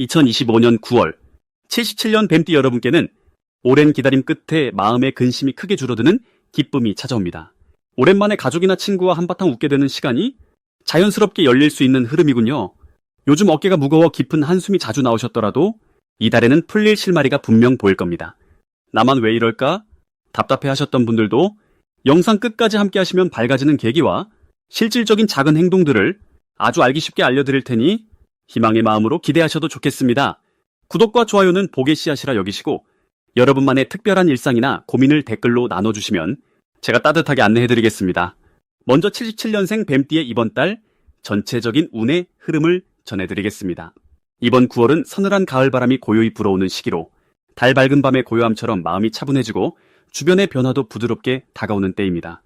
2025년 9월 77년 뱀띠 여러분께는 오랜 기다림 끝에 마음의 근심이 크게 줄어드는 기쁨이 찾아옵니다. 오랜만에 가족이나 친구와 한바탕 웃게 되는 시간이 자연스럽게 열릴 수 있는 흐름이군요. 요즘 어깨가 무거워 깊은 한숨이 자주 나오셨더라도 이달에는 풀릴 실마리가 분명 보일 겁니다. 나만 왜 이럴까? 답답해 하셨던 분들도 영상 끝까지 함께 하시면 밝아지는 계기와 실질적인 작은 행동들을 아주 알기 쉽게 알려드릴 테니 희망의 마음으로 기대하셔도 좋겠습니다. 구독과 좋아요는 복의 씨앗이라 여기시고 여러분만의 특별한 일상이나 고민을 댓글로 나눠주시면 제가 따뜻하게 안내해드리겠습니다. 먼저 77년생 뱀띠의 이번 달 전체적인 운의 흐름을 전해드리겠습니다. 이번 9월은 서늘한 가을바람이 고요히 불어오는 시기로 달 밝은 밤의 고요함처럼 마음이 차분해지고 주변의 변화도 부드럽게 다가오는 때입니다.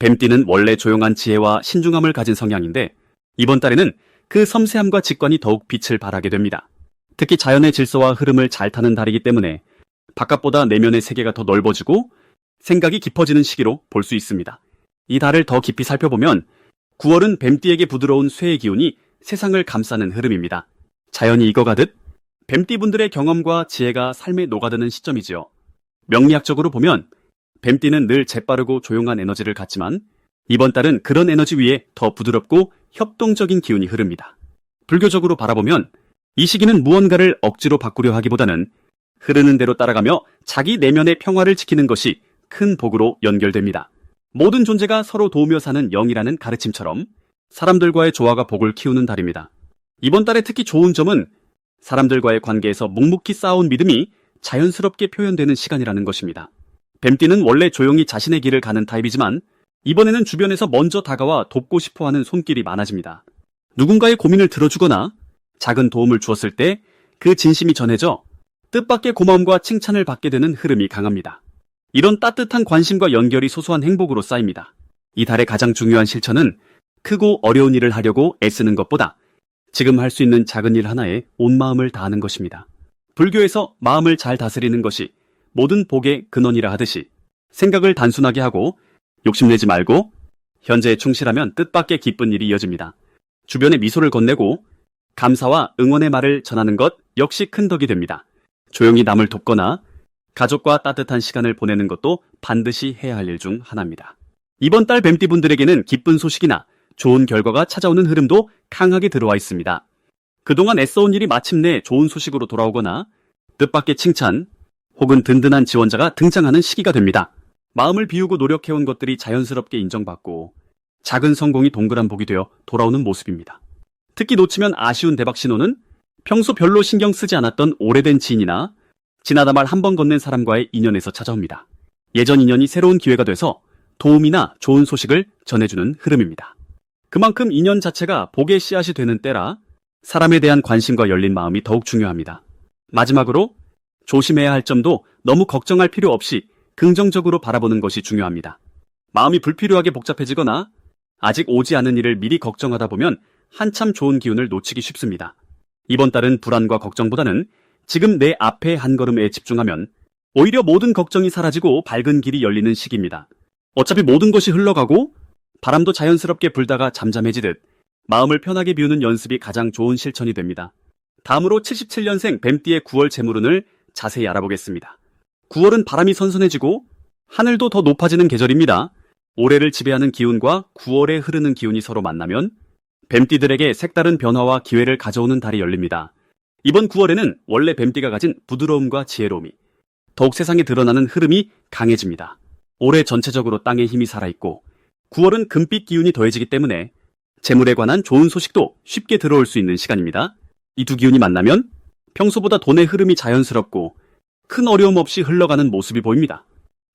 뱀띠는 원래 조용한 지혜와 신중함을 가진 성향인데 이번 달에는 그 섬세함과 직관이 더욱 빛을 발하게 됩니다. 특히 자연의 질서와 흐름을 잘 타는 달이기 때문에 바깥보다 내면의 세계가 더 넓어지고 생각이 깊어지는 시기로 볼 수 있습니다. 이 달을 더 깊이 살펴보면 9월은 뱀띠에게 부드러운 쇠의 기운이 세상을 감싸는 흐름입니다. 자연이 익어가듯 뱀띠분들의 경험과 지혜가 삶에 녹아드는 시점이지요. 명리학적으로 보면 뱀띠는 늘 재빠르고 조용한 에너지를 갖지만 이번 달은 그런 에너지 위에 더 부드럽고 협동적인 기운이 흐릅니다. 불교적으로 바라보면 이 시기는 무언가를 억지로 바꾸려 하기보다는 흐르는 대로 따라가며 자기 내면의 평화를 지키는 것이 큰 복으로 연결됩니다. 모든 존재가 서로 도우며 사는 영이라는 가르침처럼 사람들과의 조화가 복을 키우는 달입니다. 이번 달에 특히 좋은 점은 사람들과의 관계에서 묵묵히 쌓아온 믿음이 자연스럽게 표현되는 시간이라는 것입니다. 뱀띠는 원래 조용히 자신의 길을 가는 타입이지만 이번에는 주변에서 먼저 다가와 돕고 싶어 하는 손길이 많아집니다. 누군가의 고민을 들어주거나 작은 도움을 주었을 때 그 진심이 전해져 뜻밖의 고마움과 칭찬을 받게 되는 흐름이 강합니다. 이런 따뜻한 관심과 연결이 소소한 행복으로 쌓입니다. 이 달의 가장 중요한 실천은 크고 어려운 일을 하려고 애쓰는 것보다 지금 할 수 있는 작은 일 하나에 온 마음을 다하는 것입니다. 불교에서 마음을 잘 다스리는 것이 모든 복의 근원이라 하듯이 생각을 단순하게 하고 욕심내지 말고 현재에 충실하면 뜻밖의 기쁜 일이 이어집니다. 주변에 미소를 건네고 감사와 응원의 말을 전하는 것 역시 큰 덕이 됩니다. 조용히 남을 돕거나 가족과 따뜻한 시간을 보내는 것도 반드시 해야 할 일 중 하나입니다. 이번 달 뱀띠 분들에게는 기쁜 소식이나 좋은 결과가 찾아오는 흐름도 강하게 들어와 있습니다. 그동안 애써온 일이 마침내 좋은 소식으로 돌아오거나 뜻밖의 칭찬 혹은 든든한 지원자가 등장하는 시기가 됩니다. 마음을 비우고 노력해온 것들이 자연스럽게 인정받고 작은 성공이 동그란 복이 되어 돌아오는 모습입니다. 특히 놓치면 아쉬운 대박 신호는 평소 별로 신경 쓰지 않았던 오래된 지인이나 지나다 말 한 번 건넨 사람과의 인연에서 찾아옵니다. 예전 인연이 새로운 기회가 돼서 도움이나 좋은 소식을 전해주는 흐름입니다. 그만큼 인연 자체가 복의 씨앗이 되는 때라 사람에 대한 관심과 열린 마음이 더욱 중요합니다. 마지막으로 조심해야 할 점도 너무 걱정할 필요 없이 긍정적으로 바라보는 것이 중요합니다. 마음이 불필요하게 복잡해지거나 아직 오지 않은 일을 미리 걱정하다 보면 한참 좋은 기운을 놓치기 쉽습니다. 이번 달은 불안과 걱정보다는 지금 내 앞에 한 걸음에 집중하면 오히려 모든 걱정이 사라지고 밝은 길이 열리는 시기입니다. 어차피 모든 것이 흘러가고 바람도 자연스럽게 불다가 잠잠해지듯 마음을 편하게 비우는 연습이 가장 좋은 실천이 됩니다. 다음으로 77년생 뱀띠의 9월 재물운을 자세히 알아보겠습니다. 9월은 바람이 선선해지고 하늘도 더 높아지는 계절입니다. 올해를 지배하는 기운과 9월에 흐르는 기운이 서로 만나면 뱀띠들에게 색다른 변화와 기회를 가져오는 달이 열립니다. 이번 9월에는 원래 뱀띠가 가진 부드러움과 지혜로움이 더욱 세상에 드러나는 흐름이 강해집니다. 올해 전체적으로 땅의 힘이 살아있고 9월은 금빛 기운이 더해지기 때문에 재물에 관한 좋은 소식도 쉽게 들어올 수 있는 시간입니다. 이 두 기운이 만나면 평소보다 돈의 흐름이 자연스럽고 큰 어려움 없이 흘러가는 모습이 보입니다.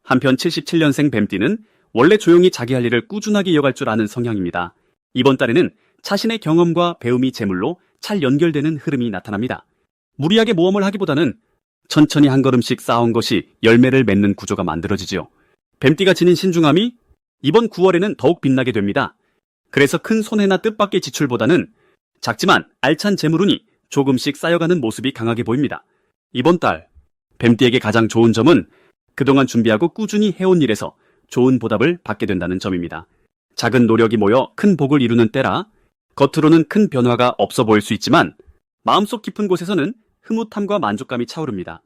한편 77년생 뱀띠는 원래 조용히 자기 할 일을 꾸준하게 이어갈 줄 아는 성향입니다. 이번 달에는 자신의 경험과 배움이 재물로 잘 연결되는 흐름이 나타납니다. 무리하게 모험을 하기보다는 천천히 한 걸음씩 쌓아온 것이 열매를 맺는 구조가 만들어지지요. 뱀띠가 지닌 신중함이 이번 9월에는 더욱 빛나게 됩니다. 그래서 큰 손해나 뜻밖의 지출보다는 작지만 알찬 재물운이 조금씩 쌓여가는 모습이 강하게 보입니다. 이번 달 뱀띠에게 가장 좋은 점은 그동안 준비하고 꾸준히 해온 일에서 좋은 보답을 받게 된다는 점입니다. 작은 노력이 모여 큰 복을 이루는 때라 겉으로는 큰 변화가 없어 보일 수 있지만 마음속 깊은 곳에서는 흐뭇함과 만족감이 차오릅니다.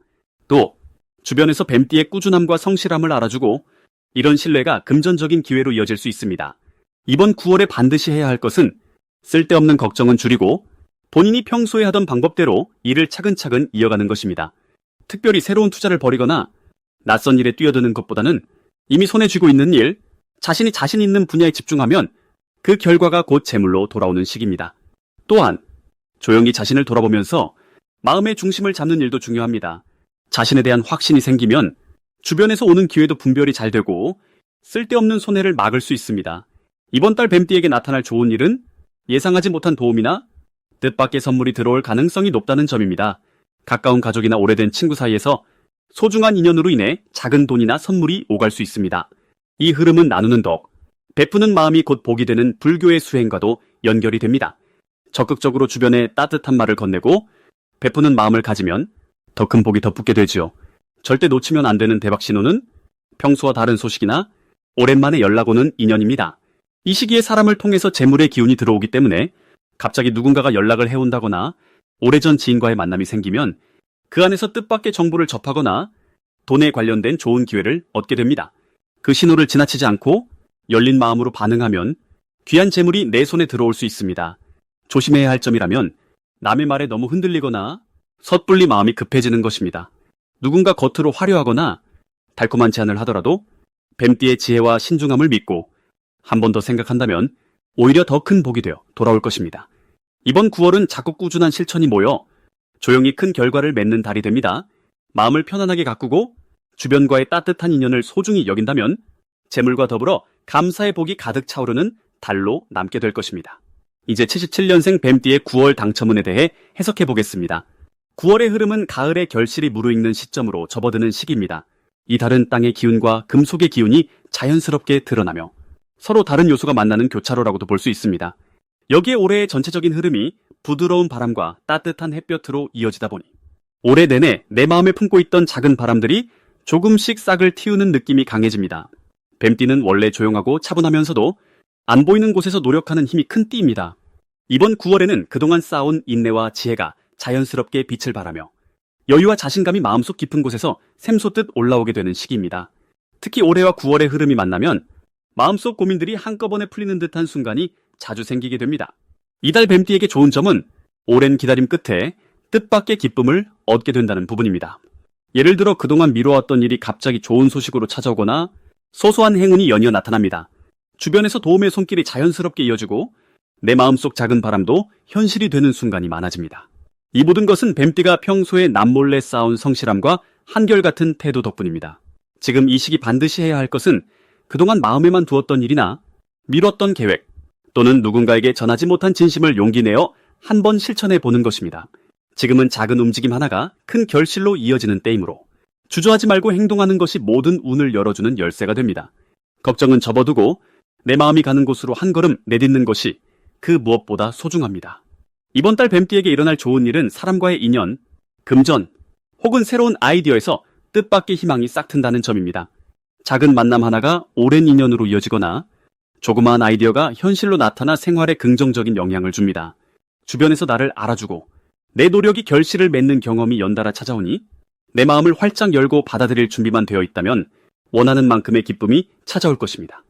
또 주변에서 뱀띠의 꾸준함과 성실함을 알아주고 이런 신뢰가 금전적인 기회로 이어질 수 있습니다. 이번 9월에 반드시 해야 할 것은 쓸데없는 걱정은 줄이고 본인이 평소에 하던 방법대로 일을 차근차근 이어가는 것입니다. 특별히 새로운 투자를 벌이거나 낯선 일에 뛰어드는 것보다는 이미 손에 쥐고 있는 일, 자신이 자신 있는 분야에 집중하면 그 결과가 곧 재물로 돌아오는 시기입니다. 또한 조용히 자신을 돌아보면서 마음의 중심을 잡는 일도 중요합니다. 자신에 대한 확신이 생기면 주변에서 오는 기회도 분별이 잘 되고 쓸데없는 손해를 막을 수 있습니다. 이번 달 뱀띠에게 나타날 좋은 일은 예상하지 못한 도움이나 뜻밖의 선물이 들어올 가능성이 높다는 점입니다. 가까운 가족이나 오래된 친구 사이에서 소중한 인연으로 인해 작은 돈이나 선물이 오갈 수 있습니다. 이 흐름은 나누는 덕, 베푸는 마음이 곧 복이 되는 불교의 수행과도 연결이 됩니다. 적극적으로 주변에 따뜻한 말을 건네고 베푸는 마음을 가지면 더 큰 복이 덧붙게 되지요. 절대 놓치면 안 되는 대박 신호는 평소와 다른 소식이나 오랜만에 연락 오는 인연입니다. 이 시기에 사람을 통해서 재물의 기운이 들어오기 때문에 갑자기 누군가가 연락을 해온다거나 오래전 지인과의 만남이 생기면 그 안에서 뜻밖의 정보를 접하거나 돈에 관련된 좋은 기회를 얻게 됩니다. 그 신호를 지나치지 않고 열린 마음으로 반응하면 귀한 재물이 내 손에 들어올 수 있습니다. 조심해야 할 점이라면 남의 말에 너무 흔들리거나 섣불리 마음이 급해지는 것입니다. 누군가 겉으로 화려하거나 달콤한 제안을 하더라도 뱀띠의 지혜와 신중함을 믿고 한 번 더 생각한다면 오히려 더 큰 복이 되어 돌아올 것입니다. 이번 9월은 작고 꾸준한 실천이 모여 조용히 큰 결과를 맺는 달이 됩니다. 마음을 편안하게 가꾸고 주변과의 따뜻한 인연을 소중히 여긴다면 재물과 더불어 감사의 복이 가득 차오르는 달로 남게 될 것입니다. 이제 77년생 뱀띠의 9월 당첨운에 대해 해석해 보겠습니다. 9월의 흐름은 가을의 결실이 무르익는 시점으로 접어드는 시기입니다. 이 달은 땅의 기운과 금속의 기운이 자연스럽게 드러나며 서로 다른 요소가 만나는 교차로라고도 볼 수 있습니다. 여기에 올해의 전체적인 흐름이 부드러운 바람과 따뜻한 햇볕으로 이어지다 보니 올해 내내 내 마음에 품고 있던 작은 바람들이 조금씩 싹을 틔우는 느낌이 강해집니다. 뱀띠는 원래 조용하고 차분하면서도 안 보이는 곳에서 노력하는 힘이 큰 띠입니다. 이번 9월에는 그동안 쌓아온 인내와 지혜가 자연스럽게 빛을 발하며 여유와 자신감이 마음속 깊은 곳에서 샘솟듯 올라오게 되는 시기입니다. 특히 올해와 9월의 흐름이 만나면 마음속 고민들이 한꺼번에 풀리는 듯한 순간이 자주 생기게 됩니다. 이달 뱀띠에게 좋은 점은 오랜 기다림 끝에 뜻밖의 기쁨을 얻게 된다는 부분입니다. 예를 들어 그동안 미뤄왔던 일이 갑자기 좋은 소식으로 찾아오거나 소소한 행운이 연이어 나타납니다. 주변에서 도움의 손길이 자연스럽게 이어지고 내 마음속 작은 바람도 현실이 되는 순간이 많아집니다. 이 모든 것은 뱀띠가 평소에 남몰래 쌓아온 성실함과 한결같은 태도 덕분입니다. 지금 이 시기 반드시 해야 할 것은 그동안 마음에만 두었던 일이나 미뤘던 계획 또는 누군가에게 전하지 못한 진심을 용기 내어 한 번 실천해 보는 것입니다. 지금은 작은 움직임 하나가 큰 결실로 이어지는 때이므로 주저하지 말고 행동하는 것이 모든 운을 열어주는 열쇠가 됩니다. 걱정은 접어두고 내 마음이 가는 곳으로 한 걸음 내딛는 것이 그 무엇보다 소중합니다. 이번 달 뱀띠에게 일어날 좋은 일은 사람과의 인연, 금전, 혹은 새로운 아이디어에서 뜻밖의 희망이 싹 튼다는 점입니다. 작은 만남 하나가 오랜 인연으로 이어지거나 조그마한 아이디어가 현실로 나타나 생활에 긍정적인 영향을 줍니다. 주변에서 나를 알아주고 내 노력이 결실을 맺는 경험이 연달아 찾아오니 내 마음을 활짝 열고 받아들일 준비만 되어 있다면 원하는 만큼의 기쁨이 찾아올 것입니다.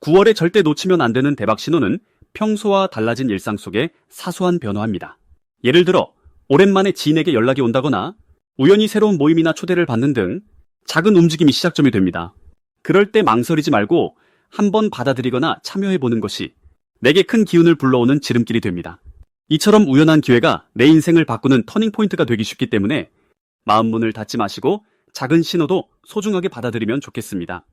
9월에 절대 놓치면 안 되는 대박 신호는 평소와 달라진 일상 속의 사소한 변화입니다. 예를 들어 오랜만에 지인에게 연락이 온다거나 우연히 새로운 모임이나 초대를 받는 등 작은 움직임이 시작점이 됩니다. 그럴 때 망설이지 말고 한번 받아들이거나 참여해 보는 것이 내게 큰 기운을 불러오는 지름길이 됩니다. 이처럼 우연한 기회가 내 인생을 바꾸는 터닝포인트가 되기 쉽기 때문에 마음 문을 닫지 마시고 작은 신호도 소중하게 받아들이면 좋겠습니다.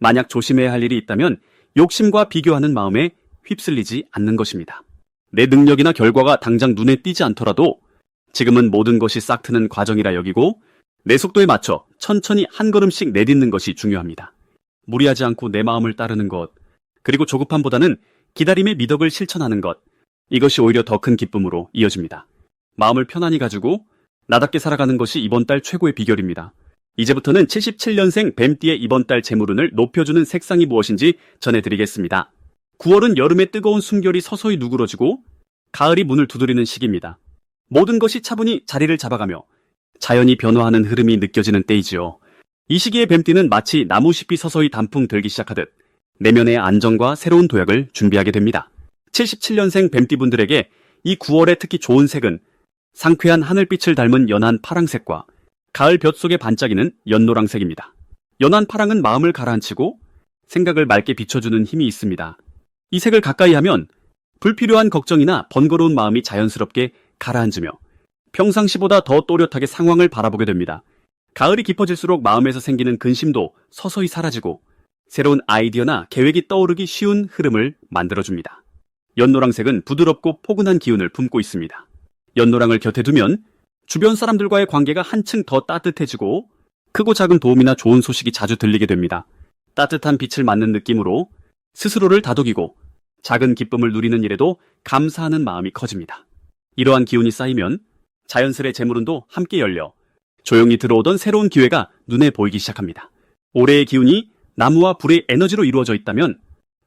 만약 조심해야 할 일이 있다면 욕심과 비교하는 마음에 휩쓸리지 않는 것입니다. 내 능력이나 결과가 당장 눈에 띄지 않더라도 지금은 모든 것이 싹 트는 과정이라 여기고 내 속도에 맞춰 천천히 한 걸음씩 내딛는 것이 중요합니다. 무리하지 않고 내 마음을 따르는 것, 그리고 조급함보다는 기다림의 미덕을 실천하는 것, 이것이 오히려 더 큰 기쁨으로 이어집니다. 마음을 편안히 가지고 나답게 살아가는 것이 이번 달 최고의 비결입니다. 이제부터는 77년생 뱀띠의 이번 달 재물운을 높여주는 색상이 무엇인지 전해드리겠습니다. 9월은 여름의 뜨거운 숨결이 서서히 누그러지고 가을이 문을 두드리는 시기입니다. 모든 것이 차분히 자리를 잡아가며 자연이 변화하는 흐름이 느껴지는 때이지요. 이 시기에 뱀띠는 마치 나무숲이 서서히 단풍 들기 시작하듯 내면의 안정과 새로운 도약을 준비하게 됩니다. 77년생 뱀띠분들에게 이 9월에 특히 좋은 색은 상쾌한 하늘빛을 닮은 연한 파랑색과 가을 볕 속에 반짝이는 연노랑색입니다. 연한 파랑은 마음을 가라앉히고 생각을 맑게 비춰주는 힘이 있습니다. 이 색을 가까이 하면 불필요한 걱정이나 번거로운 마음이 자연스럽게 가라앉으며 평상시보다 더 또렷하게 상황을 바라보게 됩니다. 가을이 깊어질수록 마음에서 생기는 근심도 서서히 사라지고 새로운 아이디어나 계획이 떠오르기 쉬운 흐름을 만들어줍니다. 연노랑색은 부드럽고 포근한 기운을 품고 있습니다. 연노랑을 곁에 두면 주변 사람들과의 관계가 한층 더 따뜻해지고 크고 작은 도움이나 좋은 소식이 자주 들리게 됩니다. 따뜻한 빛을 맞는 느낌으로 스스로를 다독이고 작은 기쁨을 누리는 일에도 감사하는 마음이 커집니다. 이러한 기운이 쌓이면 자연스레 재물운도 함께 열려 조용히 들어오던 새로운 기회가 눈에 보이기 시작합니다. 올해의 기운이 나무와 불의 에너지로 이루어져 있다면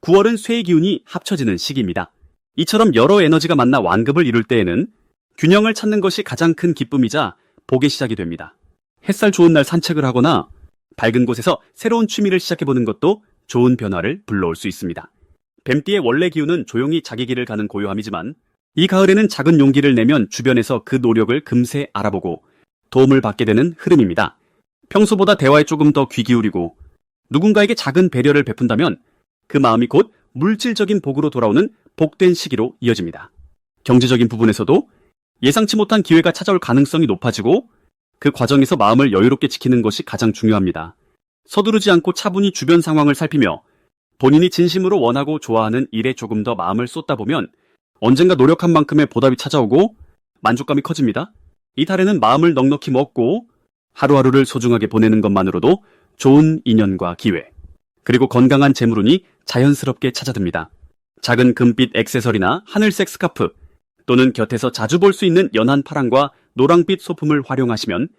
9월은 쇠의 기운이 합쳐지는 시기입니다. 이처럼 여러 에너지가 만나 완급을 이룰 때에는 균형을 찾는 것이 가장 큰 기쁨이자 복의 시작이 됩니다. 햇살 좋은 날 산책을 하거나 밝은 곳에서 새로운 취미를 시작해보는 것도 좋은 변화를 불러올 수 있습니다. 뱀띠의 원래 기운은 조용히 자기 길을 가는 고요함이지만 이 가을에는 작은 용기를 내면 주변에서 그 노력을 금세 알아보고 도움을 받게 되는 흐름입니다. 평소보다 대화에 조금 더 귀 기울이고 누군가에게 작은 배려를 베푼다면 그 마음이 곧 물질적인 복으로 돌아오는 복된 시기로 이어집니다. 경제적인 부분에서도 예상치 못한 기회가 찾아올 가능성이 높아지고 그 과정에서 마음을 여유롭게 지키는 것이 가장 중요합니다. 서두르지 않고 차분히 주변 상황을 살피며 본인이 진심으로 원하고 좋아하는 일에 조금 더 마음을 쏟다 보면 언젠가 노력한 만큼의 보답이 찾아오고 만족감이 커집니다. 이 달에는 마음을 넉넉히 먹고 하루하루를 소중하게 보내는 것만으로도 좋은 인연과 기회, 그리고 건강한 재물운이 자연스럽게 찾아듭니다. 작은 금빛 액세서리나 하늘색 스카프, 또는 곁에서 자주 볼 수 있는 연한 파랑과 노랑빛 소품을 활용하시면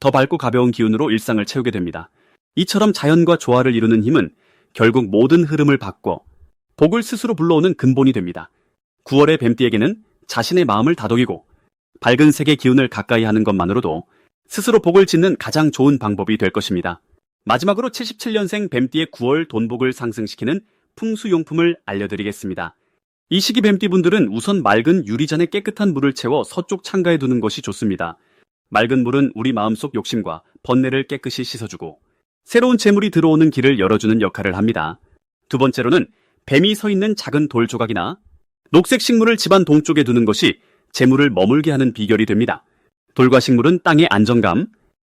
더 밝고 가벼운 기운으로 일상을 채우게 됩니다. 이처럼 자연과 조화를 이루는 힘은 결국 모든 흐름을 바꿔 복을 스스로 불러오는 근본이 됩니다. 9월의 뱀띠에게는 자신의 마음을 다독이고 밝은 색의 기운을 가까이 하는 것만으로도 스스로 복을 짓는 가장 좋은 방법이 될 것입니다. 마지막으로 77년생 뱀띠의 9월 돈복을 상승시키는 풍수용품을 알려드리겠습니다. 이 시기 뱀띠분들은 우선 맑은 유리잔에 깨끗한 물을 채워 서쪽 창가에 두는 것이 좋습니다. 맑은 물은 우리 마음속 욕심과 번뇌를 깨끗이 씻어주고 새로운 재물이 들어오는 길을 열어주는 역할을 합니다. 두 번째로는 뱀이 서 있는 작은 돌 조각이나 녹색 식물을 집안 동쪽에 두는 것이 재물을 머물게 하는 비결이 됩니다. 돌과 식물은 땅의 안정감,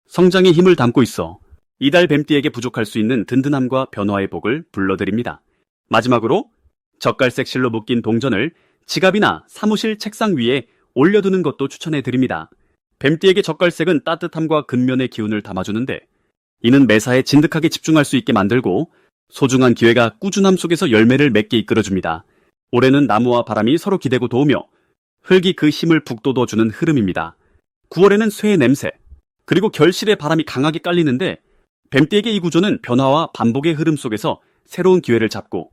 성장의 힘을 담고 있어 이달 뱀띠에게 부족할 수 있는 든든함과 변화의 복을 불러드립니다. 마지막으로 젓갈색 실로 묶인 동전을 지갑이나 사무실 책상 위에 올려두는 것도 추천해 드립니다. 뱀띠에게 젓갈색은 따뜻함과 근면의 기운을 담아주는데 이는 매사에 진득하게 집중할 수 있게 만들고 소중한 기회가 꾸준함 속에서 열매를 맺게 이끌어줍니다. 올해는 나무와 바람이 서로 기대고 도우며 흙이 그 힘을 북돋워주는 흐름입니다. 9월에는 쇠의 냄새, 그리고 결실의 바람이 강하게 깔리는데 뱀띠에게 이 구조는 변화와 반복의 흐름 속에서 새로운 기회를 잡고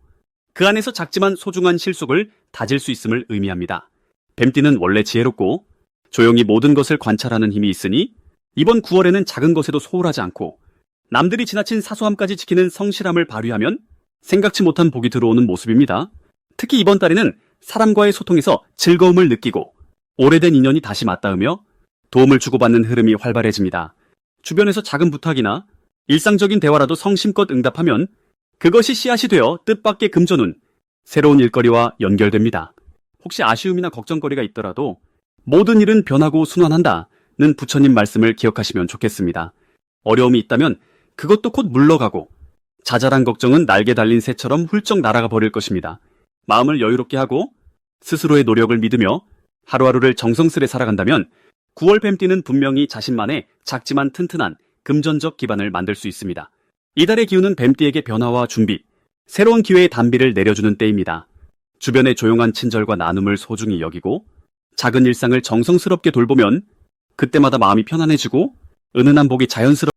그 안에서 작지만 소중한 실속을 다질 수 있음을 의미합니다. 뱀띠는 원래 지혜롭고 조용히 모든 것을 관찰하는 힘이 있으니 이번 9월에는 작은 것에도 소홀하지 않고 남들이 지나친 사소함까지 지키는 성실함을 발휘하면 생각지 못한 복이 들어오는 모습입니다. 특히 이번 달에는 사람과의 소통에서 즐거움을 느끼고 오래된 인연이 다시 맞닿으며 도움을 주고받는 흐름이 활발해집니다. 주변에서 작은 부탁이나 일상적인 대화라도 성심껏 응답하면 그것이 씨앗이 되어 뜻밖의 금전운, 새로운 일거리와 연결됩니다. 혹시 아쉬움이나 걱정거리가 있더라도 모든 일은 변하고 순환한다는 부처님 말씀을 기억하시면 좋겠습니다. 어려움이 있다면 그것도 곧 물러가고 자잘한 걱정은 날개 달린 새처럼 훌쩍 날아가 버릴 것입니다. 마음을 여유롭게 하고 스스로의 노력을 믿으며 하루하루를 정성스레 살아간다면 9월 뱀띠는 분명히 자신만의 작지만 튼튼한 금전적 기반을 만들 수 있습니다. 이달의 기운은 뱀띠에게 변화와 준비, 새로운 기회의 단비를 내려주는 때입니다. 주변의 조용한 친절과 나눔을 소중히 여기고 작은 일상을 정성스럽게 돌보면 그때마다 마음이 편안해지고 은은한 복이 자연스럽게